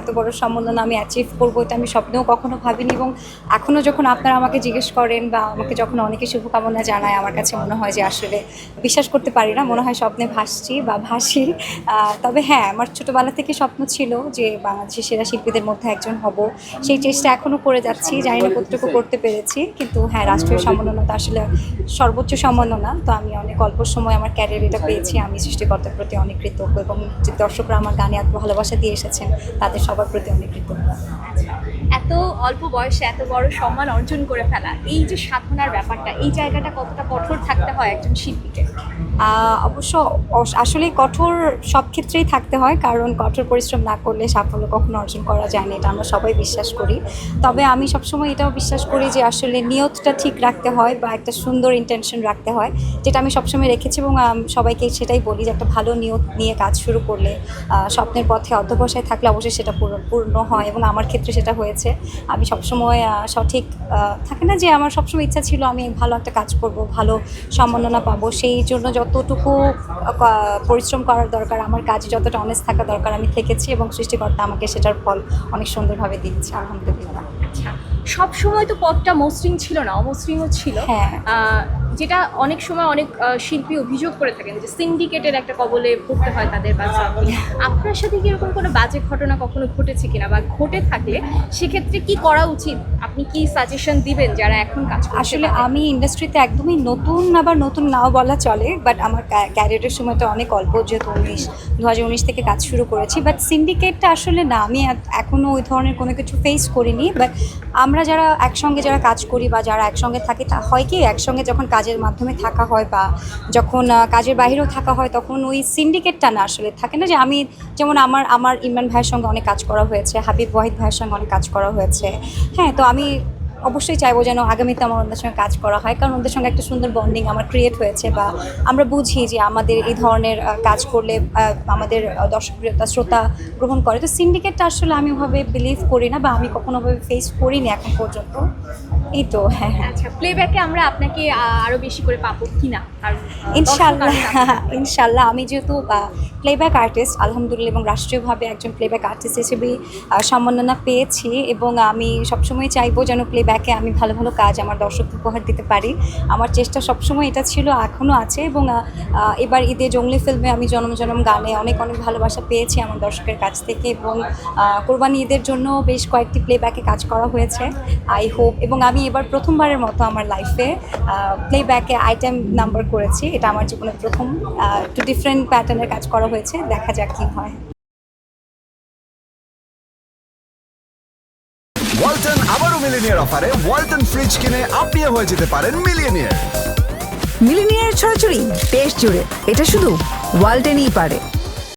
এত বড় সম্মেলন আমি অ্যাচিভ করব, এটা আমি স্বপ্নেও কখনো ভাবিনি এবং এখনও যখন আপনারা আমাকে জিজ্ঞেস করেন বা আমাকে যখন অনেকে শুভকামনা জানায়, আমার কাছে মনে হয় যে আসলে বিশ্বাস করতে পারি না, মনে হয় স্বপ্নে ভাসছি বা ভাসি। তবে হ্যাঁ আমার ছোটোবেলা থেকে স্বপ্ন ছিল যে বাংলাদেশের সেরা শিল্পীদের মধ্যে একজন হব। সেই চেষ্টা এখনও করে যাচ্ছি, জানি না কতটুকু করতে পেরেছি, কিন্তু হ্যাঁ রাষ্ট্রীয় সম্মাননা তো আসলে সর্বোচ্চ সম্মাননা। তো আমি অনেক অল্প সময় আমার ক্যারিয়ার এটা পেয়েছি, আমি সৃষ্টিকর্তার প্রতি অনেক কৃতজ্ঞ এবং দর্শকরা আমার গানে এত ভালোবাসা দিয়ে এসেছেন, তাদের সবার প্রতি অনেক কৃতজ্ঞ এত অল্প বয়সে এত বড় সম্মান অর্জন করে ফেলা, এই যে সাধনার ব্যাপারটা, এই জায়গাটা কতটা কঠোর থাকতে হয় একজন শিল্পীকে? অবশ্য আসলে কঠোর সব ক্ষেত্রেই থাকতে হয়, কারণ কঠোর পরিশ্রম না করলে সাফল্য কখনো অর্জন করা যায় না, এটা আমরা সবাই বিশ্বাস করি। তবে আমি সবসময় এটাও বিশ্বাস করি যে আসলে নিয়তটা ঠিক রাখতে হয় বা একটা সুন্দর ইন্টেনশন রাখতে হয়, যেটা আমি সবসময় রেখেছি এবং সবাইকে সেটাই বলি যে একটা ভালো নিয়ত নিয়ে কাজ শুরু করলে স্বপ্নের পথে অধ্যবসায় থাকলে অবশ্যই সেটা পূর- পূর্ণ হয় এবং আমার ক্ষেত্রে সেটা হয়েছে। আমি সবসময় সঠিক থাকে না যে আমার সবসময় ইচ্ছা ছিল আমি ভালো একটা কাজ করব ভালো সম্মাননা পাবো। সেই জন্য যতটুকু পরিশ্রম করার দরকার আমার কাজে যতটা অনেস্ট থাকা দরকার আমি থেকেছি এবং সৃষ্টিকর্তা আমাকে সেটার ফল অনেক সুন্দরভাবে দিচ্ছে আলহামদুলিল্লাহ। সব সময় তো পথটা মসৃণ ছিল না অমসৃণও ছিল। হ্যাঁ। যেটা অনেক সময় অনেক শিল্পী অভিযোগ করে থাকেন যে সিন্ডিকেটের একটা কবলে পড়তে হয় তাদের বা আপনার সাথে কি এরকম কোনো বাজে ঘটনা কখনো ঘটেছে কিনা বা ঘটে থাকলে সেক্ষেত্রে কি করা উচিত? আপনি কি সাজেশন দিবেন যারা এখন কাজ আসলে আমি ইন্ডাস্ট্রিতে একদমই নতুন আবার নতুন নাও বলা চলে বাট আমার ক্যারিয়ারের সময়টা অনেক অল্প যেহেতু উনিশ দু হাজার উনিশ থেকে কাজ শুরু করেছি। বাট সিন্ডিকেটটা আসলে না আমি এখনও ওই ধরনের কোনো কিছু ফেস করিনি। বাট আমরা যারা একসঙ্গে যারা কাজ করি বা যারা একসঙ্গে থাকি তা হয় কি একসঙ্গে যখন কাজের মাধ্যমে থাকা হয় বা যখন কাজের বাইরেও থাকা হয় তখন ওই সিন্ডিকেটটা না আসলে থাকে না যে আমি যেমন আমার আমার ইমরান ভাইয়ের সঙ্গে অনেক কাজ করা হয়েছে, হাবিব ওয়াহিদ ভাইয়ের সঙ্গে অনেক কাজ করা হয়েছে। হ্যাঁ তো আমি অবশ্যই চাইব যেন আগামীতে আমার ওদের সঙ্গে কাজ করা হয় কারণ ওদের সঙ্গে একটা সুন্দর বন্ডিং আমার ক্রিয়েট হয়েছে বা আমরা বুঝি যে আমাদের এই ধরনের কাজ করলে আমাদের দর্শকপ্রিয়তা, শ্রোতা গ্রহণ করে। তো সিন্ডিকেটটা আসলে আমি ওভাবে বিলিভ করি না বা আমি কখনোভাবে ফেস করিনি এখন পর্যন্ত। এই তো হ্যাঁ হ্যাঁ। আচ্ছা প্লেব্যাকে আমরা আপনাকে আরও বেশি করে পাবো কিনা? আর ইনশাল্লাহ ইনশাল্লাহ। আমি যেহেতু প্লেব্যাক আর্টিস্ট আলহামদুলিল্লাহ এবং রাষ্ট্রীয়ভাবে একজন প্লেব্যাক আর্টিস্ট হিসেবেই আহ, সম্মাননা পেয়েছি এবং আমি সবসময় চাইব যেন প্লেব্যাকে আমি ভালো ভালো কাজ আমার দর্শক উপহার দিতে পারি। আমার চেষ্টা সবসময় এটা ছিল এখনও আছে এবং এবার ঈদে জঙ্গলি ফিল্মে আমি জনম জনম গানে অনেক অনেক ভালোবাসা পেয়েছি আমার দর্শকের কাছ থেকে এবং কোরবানি ঈদের জন্য বেশ কয়েকটি প্লেব্যাকে কাজ করা হয়েছে আই হোপ এবং আমি এবার প্রথমবারের মতো আমার লাইফে প্লেব্যাকে আইটেম নাম্বার করেছি। এটা আমার জীবনে প্রথম একটু ডিফারেন্ট প্যাটার্নের কাজ করা হয়েছে। দেখা যাক কী হয়। ওয়ালটন আবারও মিলিনিয়ার অফারে ওয়ালটন ফ্রিজ কিনে আপনিও হয়ে যেতে পারেন মিলিয়নিয়ার মিলিনিয়ার ছড়াছড়ি দেশ জুড়ে। এটা শুধু ওয়ালটেনই পারে।